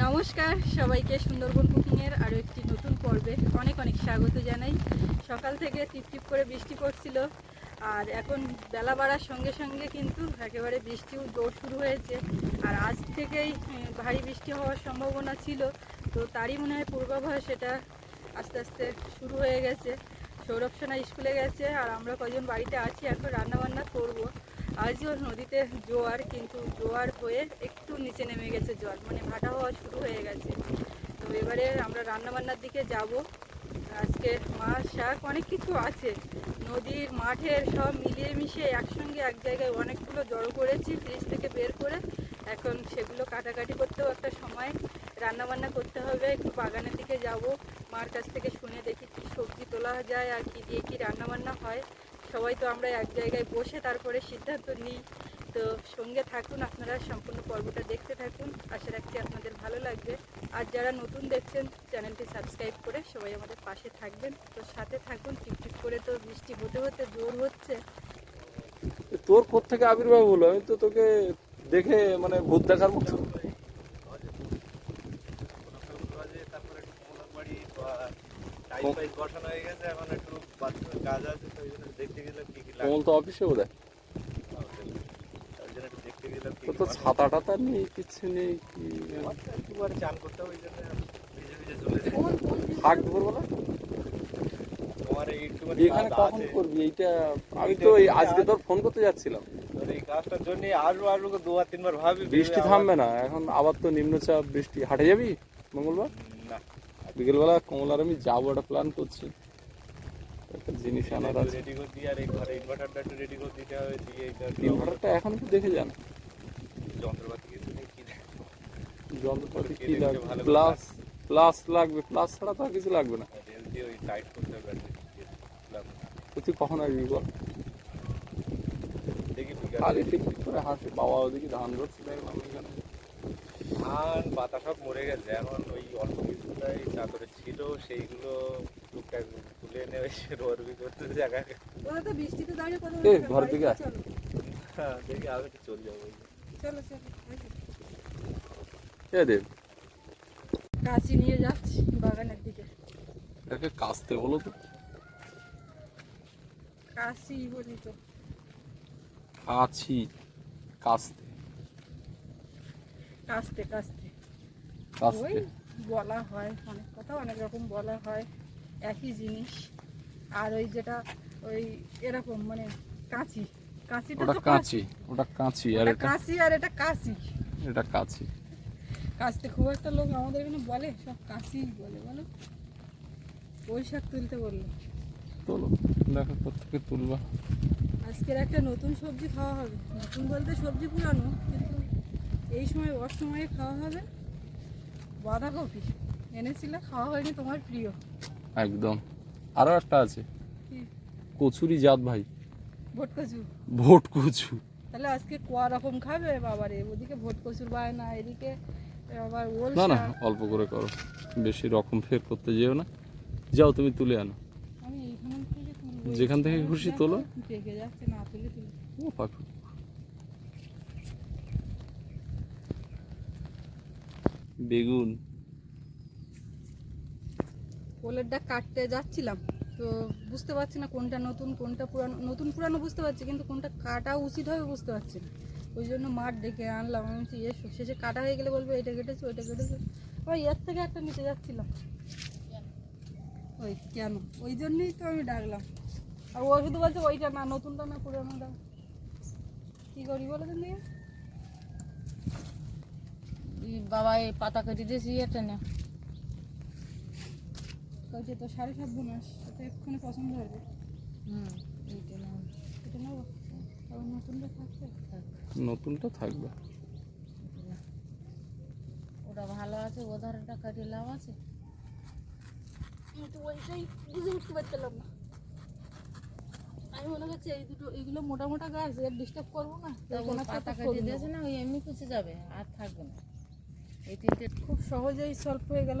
নমস্কার, সবাইকে সুন্দরবন কুকিংয়ের আরও একটি নতুন পর্বে অনেক অনেক স্বাগত জানাই। সকাল থেকে টিপ টিপ করে বৃষ্টি পড়ছিল, আর এখন বেলা বাড়ার সঙ্গে সঙ্গে কিন্তু একেবারে বৃষ্টিও জোর শুরু হয়েছে। আর আজ থেকেই ভারী বৃষ্টি হওয়ার সম্ভাবনা ছিল, তো তারই মনে হয় পূর্বাভাস সেটা আস্তে আস্তে শুরু হয়ে গেছে। সৌরভ সোনা স্কুলে গেছে, আর আমরা কজন বাড়িতে আছি, এখন রান্নাবান্না করব। আজও নদীতে জোয়ার, কিন্তু জোয়ার হয়ে একটু নিচে নেমে গেছে জল মানে ভাটা হওয়া শুরু হয়ে গেছে। তো এবারে আমরা রান্নাবান্নার দিকে যাব। আজকে মাছ, শাক অনেক কিছু আছে। নদীর মাঠের সব মিলিয়ে মিশিয়ে একসঙ্গে এক জায়গায় অনেকগুলো জড়ো করেছি, ফ্রিজ থেকে বের করে। এখন সেগুলো কাটাকাটি করতেও একটা সময়। রান্নাবান্না করতে হবে, একটু বাগানের দিকে যাব। মার কাছ থেকে শুনে দেখি কি সবজি তোলা যায় আর কি দিয়ে কি রান্নাবান্না হয়। সবাই তো আমরা এক জায়গায় বসে তারপরে সিদ্ধান্ত নিই। তো সঙ্গে থাকুন আপনারা সম্পূর্ণ পর্বটা দেখতে থাকুন। আশা রাখছি আপনাদের ভালো লাগবে। আর যারা নতুন দেখছেন চ্যানেলটি সাবস্ক্রাইব করে সবাই আমাদের পাশে থাকবেন। তো সাথে থাকুন টিপটিপ করে তো বৃষ্টি হতে হতে জোর হচ্ছে। তোর কোত্থেকে আবির্ভাব হলো? আমি তো তোকে দেখে মানে ভূত দেখার মতো। তারপরে বসানো হয়ে গেছে এখন একটু বাথরুমের কাজ আছে তো ওই জন্য দেখতে গেলাম কি কি লাগে কমল তো অফিসে বোধ ওই জন্য একটু দেখতে গেলাম কি তো কি তো বানায়। ছাতা টাতা নেই কিছু নেই কি আমার তো একটুবারে চান করতে হবে ওই জন্য ভিজে ভিজে চলে যাই। থাক দুপুরবেলা? তোমার এই একটুখানি এখানে কাজ কখন আছে। করবি? এইটা আমি তো এই আজকে তোর ফোন করতে যাচ্ছিলাম। তোর এই কাজটার জন্য আরও আরও দুবার তিনবার ভাবি বৃষ্টি ভেবে থামবে না এখন আবার তো নিম্নচাপ বৃষ্টি। হাটে যাবি মঙ্গলবার? না। বিকেলবেলা কমল আর আমি যাব একটা প্ল্যান করছি। জিনিস আনার আছে। রেডি করে দিয়ে আর এই ঘরে ইনভার্টারটা একটু রেডি করে দিতে হবে দিয়ে ইনভার্টারটা এখন তো দেখে যান। যন্ত্রপাতি কিছু নেই কি যন্ত্রপাতি কি লাগবে প্লাস প্লাস লাগবে। প্লাস ছাড়া তো আর কিছু লাগবে না। রেল দিয়ে ওই টাইট করতে হবে তো তুই কখন আসবি বল? দেখি বিকালে। ঠিক ঠিক করে হাসি বাবা ওদিকে ধান ধরছে দেখলাম এখানে। ধান পাতা সব মরে গেছে। এখন ওই অল্প কিছুটাই চাদরে ছিল সেইগুলো টুকটাক এনে ওই রোয়ারবি করতে জায়গায়। ওরা তো বৃষ্টিতে দাঁড়িয়ে কথা এ, বলছে, ঘরের দিকে হ্যাঁ, দেখি আমি একটু চলে যাব। চলো চলো। এ দেব কাশি নিয়ে যাচ্ছি বাগানের দিকে। এটাকে কাস্তে বলো তো। কাশি বলি তো। কাছি কাস্তে কাস্তে কাস্তে কাস্তে ওই বলা হয় অনেক কথা অনেক রকম বলা হয়। একই জিনিস। আর ওই যেটা ওই এরকম মানে কাঁচি। কাঁচিটা ওটা তো কাঁচি ওটা কাঁচি আর এটা কাঁচি আর এটা কাশি এটা কাঁচি। কাঁচতে খুব একটা লোক আমাদের এখানে বলে সব কাশি বলে বলো। ওই শাক তুলতে বলল। তোলো দেখো কোথেকে তুলবা। আজকের একটা নতুন সবজি খাওয়া হবে। নতুন বলতে সবজি পুরানো কিন্তু এই সময় অসময়ে খাওয়া হবে বাঁধাকপি। এনেছিলে খাওয়া হয়নি তোমার প্রিয়। একদম। আরও একটা আছে। কচুরি জাত ভাই। ভোট কচু? ভোট কচু। তাহলে আজকে কোয়া রকম খাবে? বাবারে ওদিকে ভোট কচুর বায়না এদিকে আবার ওল না না অল্প করে করো। বেশি রকম ফের করতে যেও না। যাও তুমি তুলে আনো। যেখান থেকে খুশি না তুলে। ও পাখি। বেগুন। ওলেরটা কাটতে যাচ্ছিলাম, তো বুঝতে পারছি না কোনটা নতুন, কোনটা পুরানো, নতুন পুরানো বুঝতে পারছি, কিন্তু কোনটা কাটা উচিত হবে বুঝতে পারছি না। ওই জন্য মাঠ ডেকে আনলাম, আমি বলছি, এসো, শেষে কাটা হয়ে গেলে বলব, এটা কেটেছো, ওইটা কেটেছো। ওই এর থেকে একটা নিতে যাচ্ছিলাম। ওই কেন? ওই জন্যই তো আমি ডাকলাম। আর ও শুধু বলছে, ওইটা না, নতুনটা না পুরানোটা কী করি বলো তুমি বাবা, এই পাতা কেটে দিয়েছি, এটা না। ওইটা তো সাড়ে সাত মাস এটা এক্ষুনি পছন্দ হবে। হুম এইটা না এটা তবে নতুনটা থাকছে নতুনটা থাকবে। ওটা ভালো আছে ও ধারটা কাটিয়ে লাভ আছে? আমি তো ওইটাই বুঝে উঠতে পারছিলাম না। আমি মনে করছি এই দুটো এইগুলো মোটা মোটা গাছ এর ডিস্টার্ব করব না। পাতা কেটে দিয়েছে না ওই এমনি কুচে যাবে আর থাকবে না। এই তিনটে খুব সহজেই সলভ হয়ে গেল।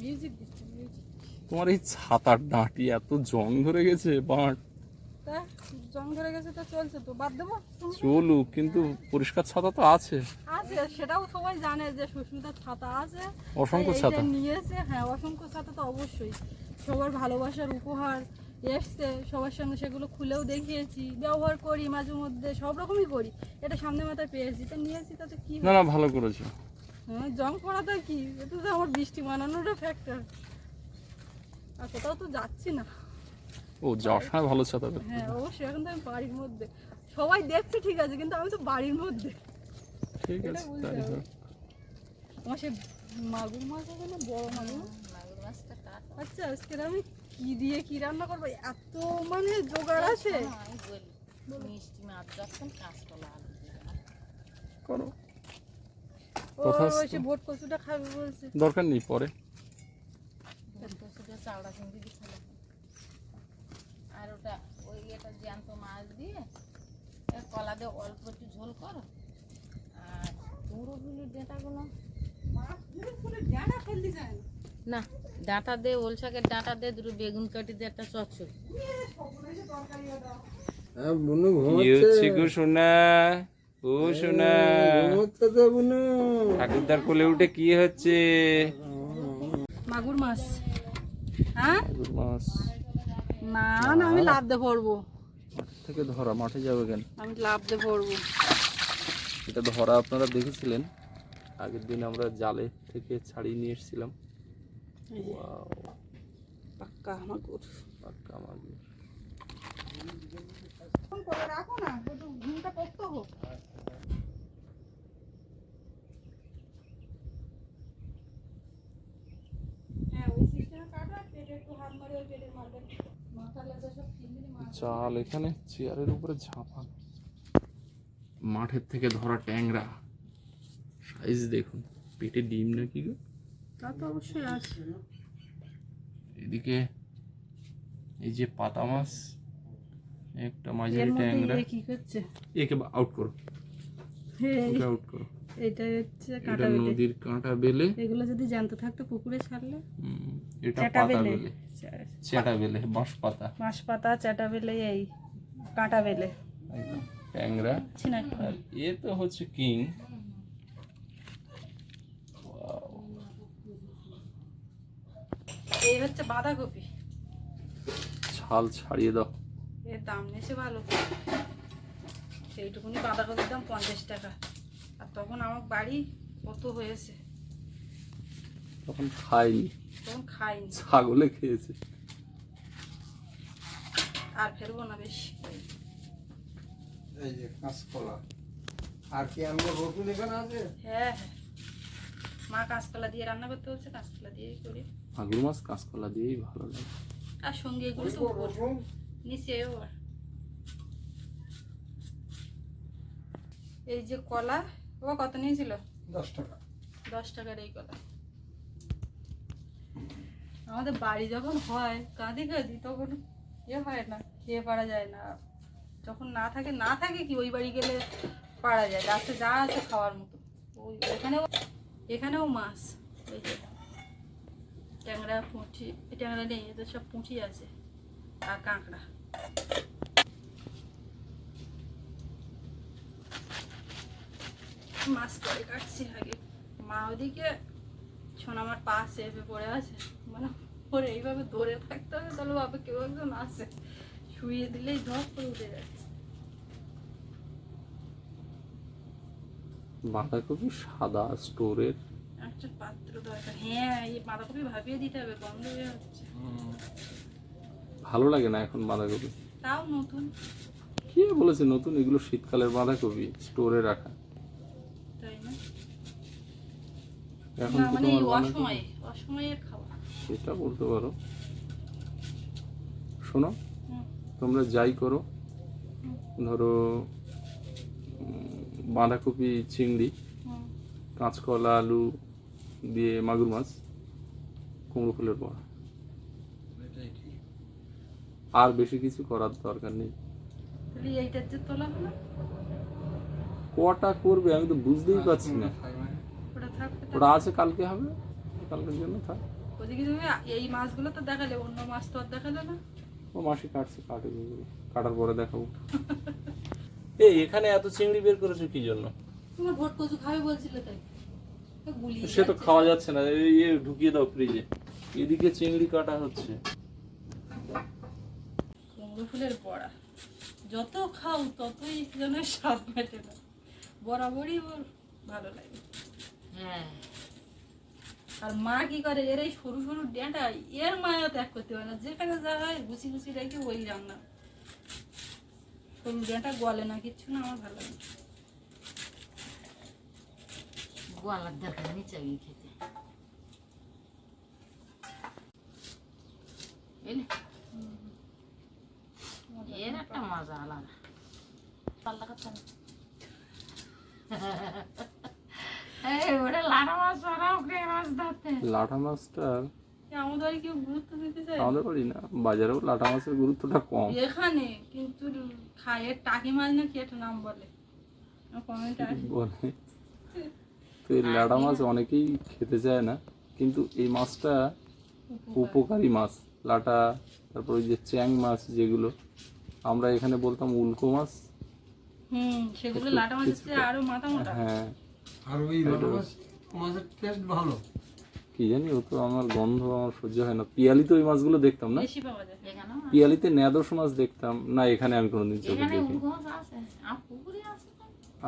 মিউজিক দিচ্ছে মিউজিক তোমার এই ছাতার ডাঁটি এত জং ধরে গেছে বাট। জং ধরে গেছে তো চলছে তো বাদ দেবো? চলুক কিন্তু পরিষ্কার ছাতা তো আছে। আছে সেটাও সবাই জানে যে সুস্মিতার ছাতা আছে। অসংখ্য ছাতা। নিয়েছে হ্যাঁ অসংখ্য ছাতা তো অবশ্যই। সবার ভালোবাসার উপহার এসছে সবার সামনে সেগুলো খুলেও দেখিয়েছি ব্যবহার করি মাঝে মধ্যে সব রকমই করি। এটা সামনে মাথায় পেয়েছি তা নিয়েছি তাতে কি না না ভালো করেছ। জং পড়াটা কি? এটা তো আমার বৃষ্টি মানানোরও ফ্যাক্টর আর কোথাও তো যাচ্ছি না। ও যাওয়ার সময় ভালো ছাতা পেতে হ্যাঁ অবশ্যই এখন তো আমি বাড়ির মধ্যে। সবাই দেখছে ঠিক আছে কিন্তু আমি তো বাড়ির মধ্যে। ঠিক আছে তাই হোক। আমার সে মাগুর মাছ হবে না বড় মাগুর? মাগুর মাছটা কাটা আচ্ছা আজকে আমি কি দিয়ে কি রান্না করব? এত মানে জোগাড় আছে। শোনো, আমি বলি মিষ্টি মাছ যখন কাঁচকলা আলু করো ও কোথায় ওই আসতো? সে ভোট কচুটা খাবে বলছে। দরকার নেই পরে। চাউড়া চিংড়ি। আর ওটা ওই এটা জ্যান্ত মাছ দিয়ে কলা দিয়ে অল্প একটু ঝোল করো। আর কুমড়োগুলির ডাঁটাগুলো। না। ডাঁটা দে ওল শাকের ডাঁটা দে দুটো বেগুন কাটি দিয়ে একটা চচ্চড়ি। হ্যাঁ বুনু ঘুমাচ্ছে। ও সোনা ঠাকুরদার কোলে উঠে কি হচ্ছে? মাগুর মাছ। হ্যাঁ? মাগুর মাছ। না না আমি লাভ দিয়ে পড়ব থেকে ধরা মাঠে যাবে কেন? আমি লাভ দিয়ে পড়ব। এটা ধরা আপনারা দেখেছিলেন? আগের দিন আমরা জালে থেকে ছাড়িয়ে নিয়ে এসেছিলাম। পাক্কা মাগুর। পাক্কা মাগুর। ফোন করে রাখো না একটু ঘুমটা করতে হোক। হ্যাঁ চাল এখানে চেয়ারের উপরে ঝাঁপান। মাঠের থেকে ধরা ট্যাংরা। সাইজ দেখুন পেটে ডিম নাকি গো? তা তো অবশ্যই আছে। এদিকে এই যে পাতা মাছ একটা মাঝারি ট্যাংরা। কি করছে? একে আউট করো। এই ওকে আউট করো। এটা হচ্ছে কাটা বেলে। নদীর কাঁটা বেলে। এগুলো যদি জানতে থাকতো পুকুরে ছাড়লে? এটা পাতা বেলে। চেটা বেলে বাঁশ পাতা বাঁশ পাতা চাটা বেলে এই কাঁটা বেলে। ট্যাংরা। আর এ তো হচ্ছে কিং। এই হচ্ছে বাঁধাকপি। ছাল ছাড়িয়ে দাও। এর দাম নিয়েছে ভালো সেইটুকুনি বাঁধাকপির দাম পঞ্চাশ টাকা। আর তখন আমার বাড়ি কত হয়েছে? তখন খাইনি তখন খাইনি ছাগলে খেয়েছে। আর ফেলব না বেশি। এই যে কাঁচকলা। আর কি আমরা রসুন এখানে আছে? হ্যাঁ হ্যাঁ। মা কাঁচকলা দিয়ে রান্না করতে হচ্ছে কাঁচকলা দিয়েই করি। মাগুর মাছ কাঁচকলা দিয়েই ভালো লাগে। আর সঙ্গে এগুলো তো উপর রসুন নিচে আবার এই যে কলা ও কত নিয়েছিল? দশ টাকা। দশ টাকার এই কলা। আমাদের বাড়ি যখন হয় কাঁদি কাঁদি তখন ইয়ে হয় না খেয়ে পারা যায় না। যখন না থাকে না থাকে কি ওই বাড়ি গেলে পারা যায়। গাছে যা আছে খাওয়ার মতো। ওই এখানেও এখানেও মাছ। ওই যে ট্যাংরা পুঁটি ট্যাংরা নেই এদের সব পুঁটি আছে। আর কাঁকড়া মাছ করে কাটছি আগে। মা ওদিকে শোন আমার পা চেপে পড়ে আছে। মানে ওরে এইভাবে ধরে থাকতে হবে তাহলে বাবা কেউ একজন আসে শুয়ে দিলেই ধপ করে উঠে যাচ্ছে। বাঁধাকপি সাদা স্টোরের। একটা পাত্র দরকার। হ্যাঁ এই বাঁধাকপি ভাবিয়ে দিতে হবে গন্ধ হয়ে হচ্ছে ভালো লাগে না এখন বাঁধাকপি? তাও নতুন। কে বলেছে নতুন? এগুলো শীতকালের বাঁধাকপি স্টোরে রাখা। এখন কি মানে তোমার সেটা বলতে পারো। শোনো তোমরা যাই করো ধরো বাঁধাকপি চিংড়ি কাঁচকলা আলু দিয়ে মাগুর মাছ কুমড়ো ফুলের বড়া। আর বেশি কিছু করার দরকার নেই। তাহলে এইটার যে তোলা হলো কটা করবে আমি তো বুঝতেই পারছি না। ওটা আছে কালকে হবে। কালকের জন্য থাক। ওদিকে তুমি এই মাছগুলো তো দেখালে অন্য মাছ তো আর দেখালে না। ও মাসি কাটছে কাটে কাটার পরে দেখাবো। এই এখানে এত চিংড়ি বের করেছ কি জন্য? তোমার ভোট কচু খাবে বলছিলে তাই। সে তো খাওয়া যাচ্ছে না। এই এ ঢুকিয়ে দাও ফ্রিজে এদিকে চিংড়ি কাটা হচ্ছে। কুমড়ো ফুলের বড়া। যত খাও ততই যেন স্বাদ মেটে না। বরাবরই ওর ভালো লাগে। হ্যাঁ। আর মা কি করে এর এই সরু সরু ডেঁটা এর মায়া ত্যাগ করতে পারে না। যেখানে যা হয় গুছি গুছি রেখে ওই রান্না। সরু ডেঁটা গলে না কিচ্ছু না আমার ভালো লাগে গোয়ালার দরকার নেই চাবি খেতে। মজা আলাদা পাল্লা না মাছটার আমাদের কেউ গুরুত্ব দিতে চায় আমাদের বাড়ি বাজারেও লাঠা মাছের গুরুত্বটা কম এখানে কিন্তু খায়ের টাকি মাছ না কি একটা নাম বলে কমেন্ট বলে তো এই মাছ অনেকেই খেতে চায় না কিন্তু এই মাছটা উপকারী মাছ লাটা তারপর ওই যে চ্যাং মাছ যেগুলো আমরা এখানে বলতাম উল্কো মাছ। হুম সেগুলো লাটা মাছের আরও মাথা মোটা। হ্যাঁ। আর ওই লাটা মাছ মাছের টেস্ট ভালো। কি জানি ও তো আমার গন্ধ আমার সহ্য হয় না। পিয়ালিতে ওই মাছগুলো দেখতাম না? বেশি পাওয়া যায়। এখানে পিয়ালিতে মাছ দেখতাম। না এখানে আমি কোনোদিন চোখে দেখি।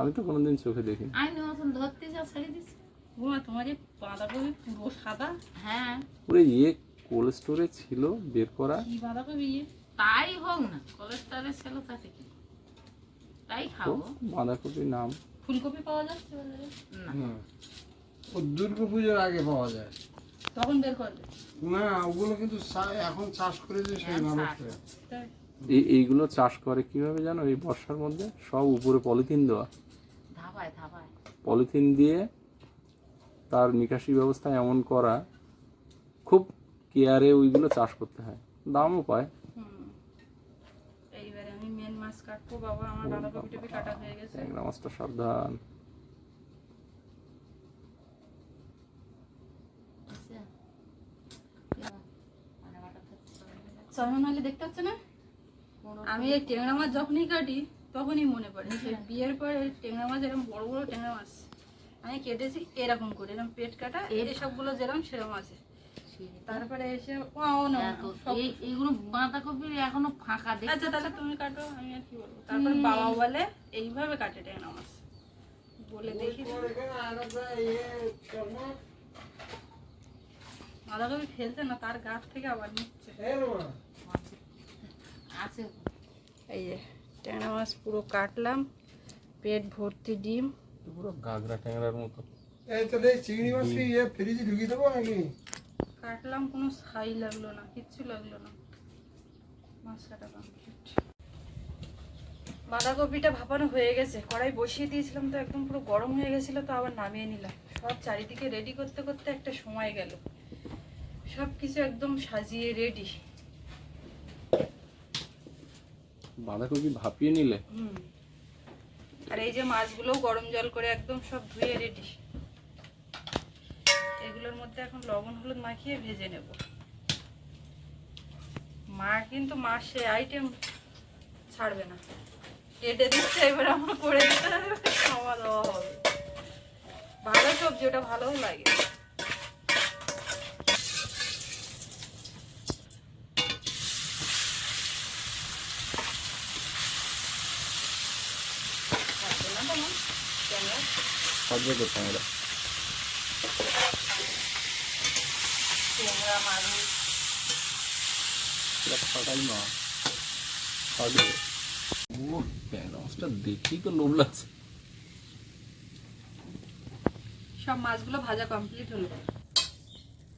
আমি তো কোনোদিন চোখে দেখি পুরো সাদা? হ্যাঁ। ইয়ে কোল্ড স্টোরে ছিল বের করা? বাঁধাকপি তাই হোক না কোলেস্ট্রলের ছিল তাতে কি? তাই খাব বাঁধাকপির নাম। ফুলকপি পাওয়া যাচ্ছে বাজারে না। ও দুর্গা পুজোর আগে পাওয়া যায়। তখন বের করবে না ওগুলো কিন্তু এখন চাষ করেছে সেই এখন এই এইগুলো চাষ করে কীভাবে জানো? এই বর্ষার মধ্যে সব উপরে পলিথিন দেওয়া। ধাবায় ধাবায়। পলিথিন দিয়ে তার নিকাশি ব্যবস্থা এমন করা। খুব কেয়ারে ওইগুলো চাষ করতে হয়। দামও পায় হুম এইবারে আমি মেন মাছ কাটবো বাবা আমার বাঁধাকপি টপি কাটা হয়ে গেছে। ট্যাংরা মাছটা সাবধান। মানে আলী দেখতে পাচ্ছ না? আমি এই টেংরা মাছ যখনই কাটি তখনই মনে পড়ে। সেই বিয়ের পর এই টেংরা মাছ এরকম বড় বড় টেংরা মাছ আমি কেটেছি এরকম করে এরকম পেট কাটা এই সবগুলো যেরকম সেরকম আছে। তারপরে এসে এইগুলো বাঁধাকপির এখনও ফাঁকা আচ্ছা তাহলে তুমি কাটো আমি আর কি বলব? তারপর বাবা বলে এইভাবে কাটে টেংরা মাছ বলে দেখি। বাঁধাকপি ফেলছে না তার গাছ থেকে আবার নিচ্ছে। আছে। এই যে ট্যাংরা মাছ পুরো কাটলাম পেট ভর্তি ডিম। পুরো গাগরা ট্যাংরার মতো। এই তাহলে এই চিংড়ি মাছ কি ইয়ে ফ্রিজে ঢুকিয়ে দেবো নাকি? কাটলাম কোনো ছাই লাগল না কিচ্ছু লাগল না। মাছ কাটা কমপ্লিট বাঁধাকপিটা ভাপানো হয়ে গেছে কড়াই বসিয়ে দিয়েছিলাম তো একদম পুরো গরম হয়ে গেছিল তো আবার নামিয়ে নিলাম। সব চারিদিকে রেডি করতে করতে একটা সময় গেল। সব কিছু একদম সাজিয়ে রেডি বাঁধাকপি ভাপিয়ে নিলে? হুম। আর এই যে মাছগুলোও গরম জল করে একদম সব ধুয়ে রেডি এগুলোর মধ্যে এখন লবণ, হলুদ মাখিয়ে ভেজে নেব। মা কিন্তু মাসে আইটেম ছাড়বে না। কেটে দিচ্ছে, এবার আমরা করে দিতে খাওয়া দাওয়া হবে। ভালো সবজি, ওটা ভালোও লাগে। থাকবে না তোমার ক্যামেরা সাজবে তো ট্যাংরা ট্যাংরা মাছ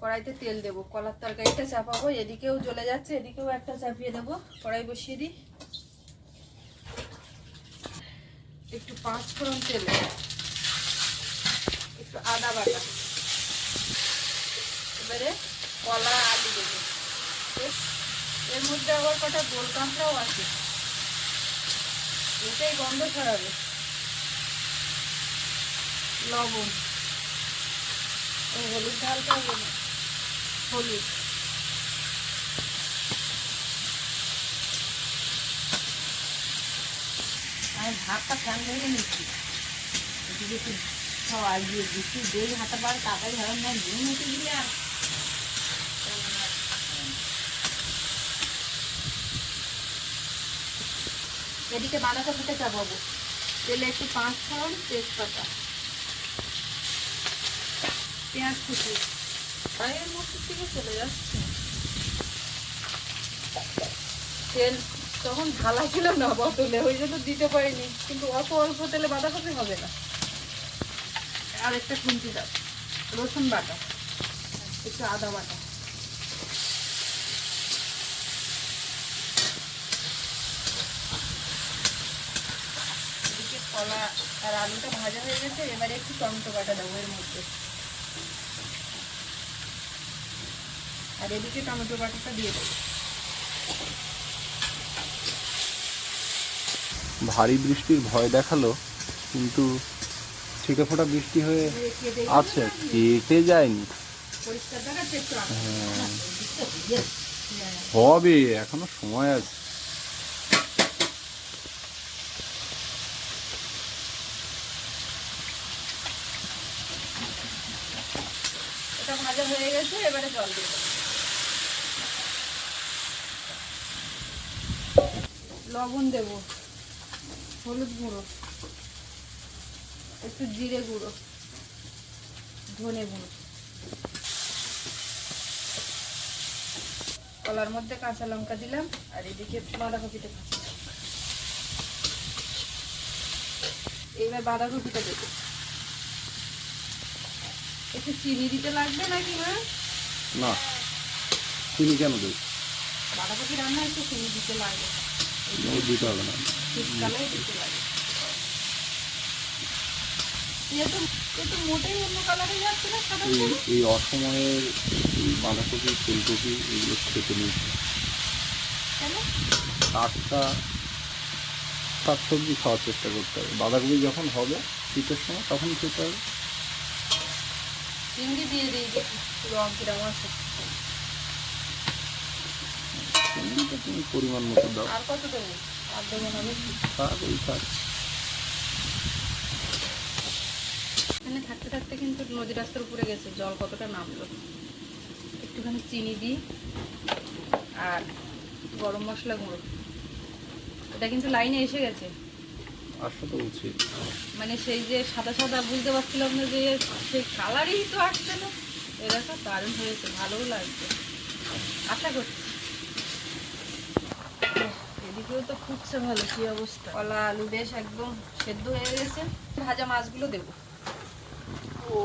কড়াইতে তেল দেবো, কলার তরকারিটা চাপাবো, এদিকেও জ্বলে যাচ্ছে, এদিকেও একটা চাপিয়ে দেবো। কড়াই বসিয়ে দিই। একটু পাঁচ ফোড়ন তেল। একটু আদা বাটা। এবারে কলা আলু দেবো। এর মধ্যে আবার কটা গোল কাঁকড়াও আছে। এটাই গন্ধ ছড়াবে। লবণ। ও, হলুদ ঢালতে হবে না। হলুদ। আমি ভাতটা ফ্যান ধরে নিচ্ছি। এদিকে একটু সব আগিয়ে দিচ্ছি যেই হাতে পারে তাড়াতাড়ি হবে না ঘুম উঠে গেলে আর এদিকে বাঁধাকপিটা চাপাবো তেলে একটু পাঁচ ফোড়ন তেজপাতা। পেঁয়াজ কুচি। পায়ের মধ্যে থেকে চলে যাচ্ছে। তেল তখন ঢালা ছিল না বোতলে ওই জন্য দিতে পারিনি। কিন্তু অল্প অল্প তেলে বাঁধাকপি হবে না। আর একটা খুন্তি দাও। রসুন বাটা। একটু আদা বাটা এদিকে কলা আর আলুটা ভাজা হয়ে গেছে এবারে একটু টমেটো বাটা দেবো এর মধ্যে। আর এদিকে টমেটো বাটাটা দিয়ে দেবো। ভারী বৃষ্টির ভয় দেখাল কিন্তু ছিটে ফোটা বৃষ্টি হয়ে আছে কেটে যায়নি। একটু আগে। হবে এখনও সময় আছে এটা ভাজা হয়ে গেছে এবারে জল দিয়ে দেবো লবণ দেব। হলুদ গুঁড়ো। একটু জিরে গুঁড়ো। ধনে গুঁড়ো। কলার মধ্যে কাঁচা লঙ্কা দিলাম আর এদিকে বাঁধাকপিটা এইবার বাঁধাকপিটা দেবো। একটু চিনি দিতে লাগবে নাকি মা? না। চিনি কেন দেবে? বাঁধাকপি রান্না একটু চিনি দিতে লাগে ও দিতে হবে না। এই। অসময়ের বাঁধাকপি, ফুলকপি এগুলো খেতে নেই টাটকা শাক সবজি খাওয়ার চেষ্টা করতে হবে। বাঁধাকপি যখন হবে শীতের সময় তখন খেতে হবে। চিংড়ি দিয়ে দিই, রং কিরম আছে। তুমি পরিমাণ মতো দাও। আর কত দেবো আর দেবো না বেশি। থাক ওই থাক। এখানে থাকতে থাকতে কিন্তু নদী রাস্তার উপরে গেছে জল কতটা নামলো। একটুখানি চিনি দিই আর গরম মশলা গুঁড়ো। এটা কিন্তু লাইনে এসে গেছে। আসা তো উচিত মানে সেই যে সাদা সাদা বুঝতে পারছিলাম না যে সেই কালারই তো আসছে না। এরকম দারুণ হয়েছে ভালোও লাগছে। আশা করছি এদিকেও তো ফুটছে ভালো কি অবস্থা? কলা আলু বেশ একদম সেদ্ধ হয়ে গেছে। ভাজা মাছগুলো দেবো। ও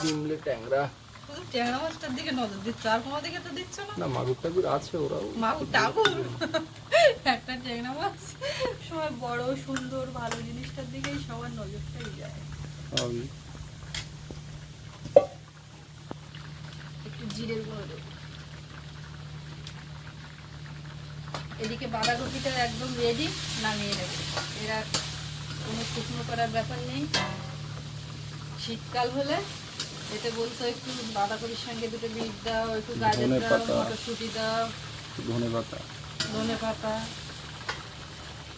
ডিমলে ট্যাংরা। শুধু ট্যাংরা মাছটার দিকে নজর দিচ্ছ আর কোনো দিকে তো দিচ্ছ না? না মাগুর টাগুর আছে ওরাও। মাগুর টাগুর? একটা ট্যাংরা মাছ। সবাই বড় সুন্দর ভালো জিনিসটার দিকেই সবার নজরটাই যায়। একটু জিরের গুঁড়ো দেবো। এদিকে বাঁধাকপিটা একদম রেডি নামিয়ে নেব। এরা কোনো শুকনো করার ব্যাপার নেই। শীতকাল হলে এতে বলতো একটু বাঁধাকপির সঙ্গে দুটো বিট দাও একটু গাজর দাও। মটরশুঁটি দাও। ধনে পাতা। ধনে পাতা।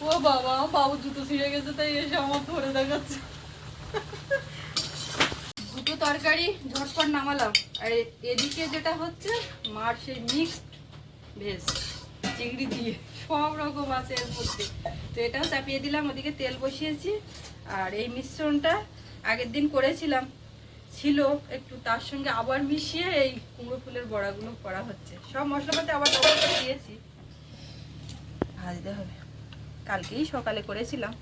ও বাবা বাবু জুতো ছিঁড়ে গেছে তাই এসে আমার ধরে দেখাচ্ছে। দুটো তরকারি ঝটপট নামালাম। আর এদিকে যেটা হচ্ছে মার সেই মিক্সড ভেজ চিংড়ি দিয়ে, সব রকম আছে এর মধ্যে। তো এটাও চাপিয়ে দিলাম, ওদিকে তেল বসিয়েছি। আর এই মিশ্রণটা আগের দিন করেছিলাম। ছিল একটু, তার সঙ্গে আবার মিশিয়ে এই কুমড়ো ফুলের বড়াগুলো করা হচ্ছে। সব মশলাপাতি আবার দিয়েছি। ভাজতে হবে। কালকেই সকালে করেছিলাম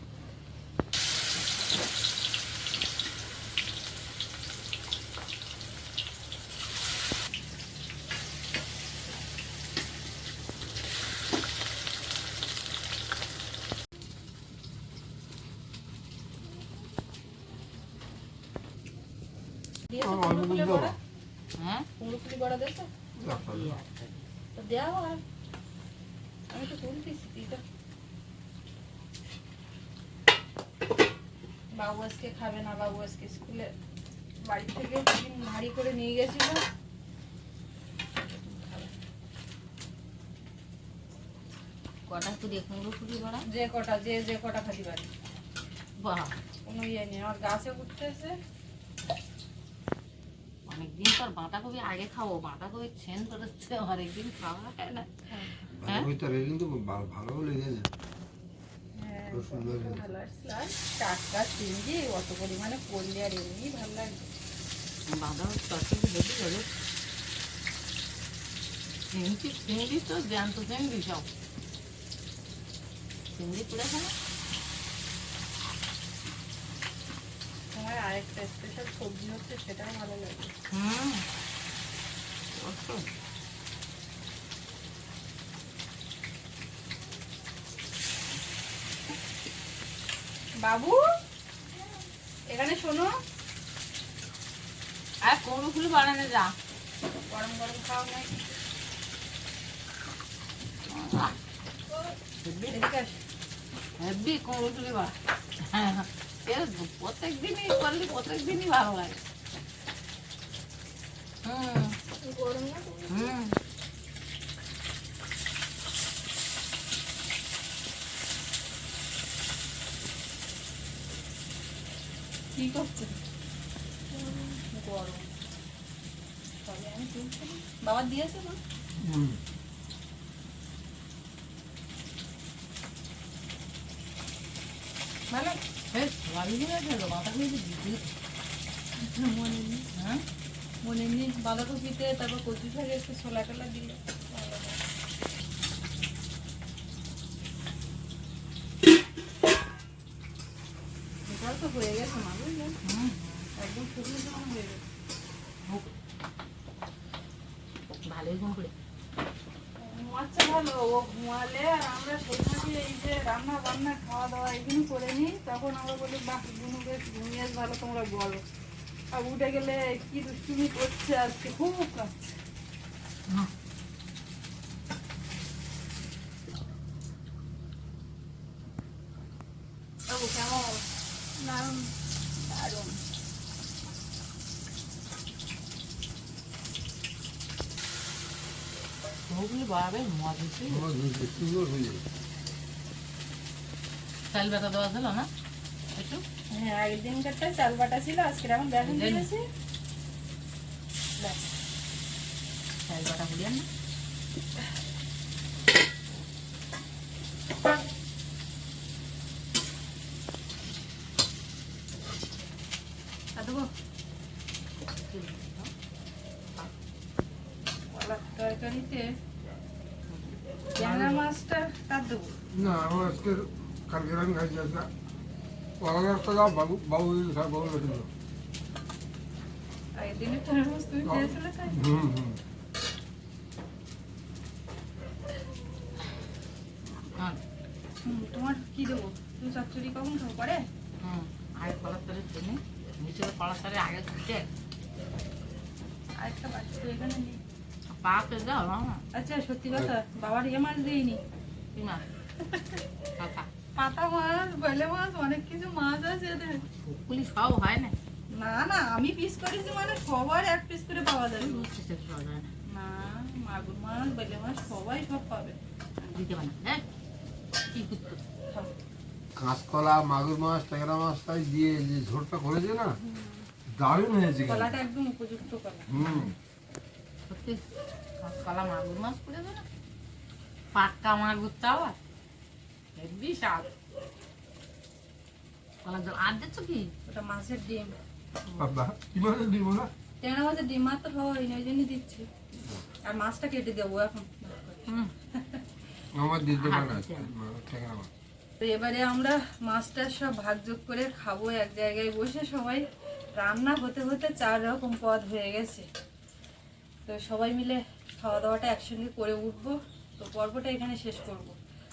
দিয়েছ আমার কুমড়ো অল্প ফুলের দেবো। বড়া হ্যাঁ কুমড়ো ফুলের বড়া দিয়েছ দরকার নেই। তো দেওয়া আর আমি তো তুলতেছি তুই তো বাবু আজকে খাবে না বাবু আজকে স্কুলে বাড়ি থেকে টিফিন ভারী করে নিয়ে গেছিল কটা? কুড়ি কুমড়ো বড়া যে কটা যে যে কটা খাতি পারি বাহ। কোনো ইয়ে নেই আমার গাছে উঠতেছে। অনেকদিন পর বাঁধাকপি আগে খাব বাঁধাকপি ছেন করেছে অনেকদিন খাওয়া হয় না। হ্যাঁ? ভালো লেগেছে। হ্যাঁ সুন্দর খুব ভালো আর টাটকা চিংড়ি অত পরিমাণে পড়লে আর এমনি ভালো লাগবে বাঁধাকপি গেলে চিংড়ি চিংড়ি তো জ্যান্ত চিংড়ি সব। চিংড়ি পুড়ে খানা তোমার আরেকটা স্পেশাল সবজি হচ্ছে সেটাও ভালো হুম। বাবু? এখানে শোনো। আর কুমড়ো ফুল বানানো যা। গরম গরম খাওয়া নাই এদিকে আসো। হেভি ফুলি বা হ্যাঁ প্রত্যেক দিনই করলে প্রত্যেক দিনই ভালো লাগে। হুম। হুম। কি করছে? গরম। বাবা দিয়েছে না হুম ভালো বেশ ভালো লেগেছে তো মাথা খেয়েছি দিদি মনে নেই। হ্যাঁ? মনে নেই বাঁধাকপিতে তারপর কচু শাকে একটু ছোলা টোলা দিল ভালো হয়। এটাও তো হয়ে গেছে মা বুঝলেন হুম একদম শুকনো শুকনো হয়ে গেছে ভালোই ঘুম করে ঘুমাচ্ছে ভালো ও ঘুমালে আর আমরা সেই ফাঁকে এই যে রান্না বান্না খাওয়া দাওয়া এগুলো করে নিই তখন আমরা বলি বাহ বেশ ঘুমিয়ে ভালো তোমরা বলো। আর উঠে গেলে কি দুষ্টুমি করছে আজকে খুব হুম। কেমন দারুণ। ওগুলি বাড়াবে মজা বেটা দেওয়া ছিল না? একটু। হ্যাঁ আগের দিনকারটা চাল বাটা ছিল আজকে এখন দেন। দিয়েছি। ব্যাস। চাল বাটা না আর দেবো কলার তরকারিতে ট্যাংরা মাছটা কার দেবো না আমার আজকে কালকে আমি খাইছি আজকে কথা বাবু বাবু সব বাবু রেখে তুমি খেয়েছিলে তাই। হুম হুম। হ্যাঁ তোমার কি দেবো? তুমি চচ্চড়ি কখন খাব? পরে? হুম আগে কলার তারে চিনি নিচে কলার তারে আগে আরেকটা বাচ্চা তো এখানে নেই। দাও আচ্ছা সত্যি কথা বাবার ইয়ে মাছ দিইনি। কি মাছ? কাকা পাতা মাছ বেলে মাছ অনেক কিছু মাছ আছে এদের। সব হয় না? না না আমি পিস করেছি মানে সবার এক পিস করে পাওয়া যাবে না? মাগুর মাছ বেলে মাছ সবাই সব পাবে। দিতে পারে হ্যাঁ? কি করতো খাও। কাঁচকলা মাগুর মাছ ট্যাংরা মাছ তাই দিয়ে যে ঝোলটা করেছে না দারুণ হয়েছে কলাটা একদম উপযুক্ত কলা। হুম। সত্যি? কাঁচকলা মাগুর মাছ পড়ে না? পাক্কা মাগুর তাও হেবি স্বাদ কলা জল আর দিচ্ছ কি? ওটা মাছের ডিম। বাবা কি মাছ দিব না ট্যাংরা মাছের ডিম মাত্র হওয়াই না ওই জন্য দিচ্ছি। আর মাছটা কেটে দেবো এখন। আমার দিতে পারে। ট্যাংরা মাছ। তো এবারে আমরা মাছটা সব ভাগযোগ করে খাব এক জায়গায় বসে সবাই। রান্না হতে হতে চার রকম পদ হয়ে গেছে। তো সবাই মিলে খাওয়া দাওয়াটা একসঙ্গে করে উঠবো। তো পর্বটা এখানে শেষ করব।